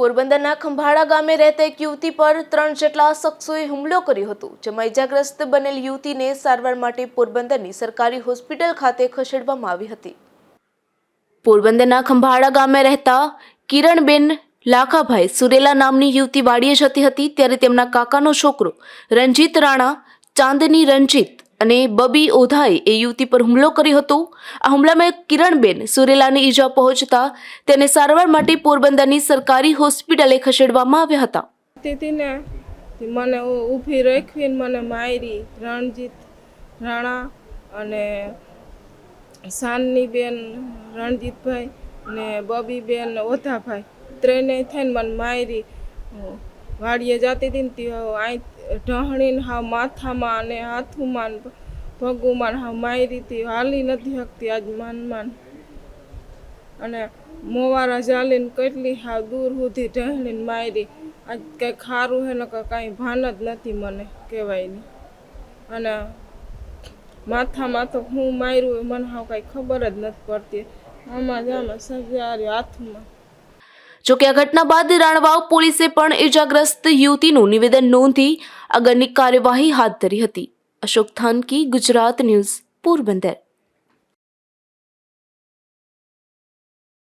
પોરબંદરના ખંભાળા ગામે રહેતા એક યુવતી પર ત્રણ જેટલા શખ્સોએ હુમલો કર્યો હતો, જેમાં ઇજાગ્રસ્ત બનેલ યુવતીને સારવાર માટે પોરબંદરની સરકારી હોસ્પિટલ ખાતે ખસેડવામાં આવી હતી. પોરબંદરના ખંભાળા ગામે રહેતા કિરણબેન લાખાભાઈ સુરેલા નામની યુવતી વાડીએ જતી હતી, ત્યારે તેમના કાકાનો છોકરો રંજીત રાણા, ચાંદની રંજીત અને બબી ઓધાએ એ યુવતી પર હુમલો કર્યો હતો. આ હુમલામાં કિરણબેન સુરેલાને ઈજા પહોંચતા તેને સારવાર માટે પોરબંદરની સરકારી હોસ્પિટલે ખસેડવામાં આવ્યા હતા. હતી ને મને ઊભી રાખીને મને મારી રણજીત રાણા અને સાનની બેન રણજીતભાઈ ને બબી બેન ઓધાભાઈ ત્રણેય થઈને મને મારી વાડીએ જતી હતી ને તે અહીં ઢહણીને હાવ માથામાં અને હાથુમાં ભગુમાં હાવ મારી હતી. હાલી નથી શકતી આજ માન અને મોવારા જાલીને કેટલી હાવ દૂર સુધી ઢહણીને મારી. આજ કંઈ ખારું હે ને કાંઈ ભાન જ નથી મને કહેવાયની. અને માથામાં તો હું માર્યું મને હાવ કાંઈ ખબર જ નથી પડતી. આમાં જ આમાં સજારી હાથમાં. જોકે આ ઘટના બાદ રાણવાવ પોલીસે પણ ઇજાગ્રસ્ત યુવતીનું નિવેદન નોંધી આગળની કાર્યવાહી હાથ ધરી હતી. અશોક થાનકી, ગુજરાત ન્યૂઝ, પોરબંદર.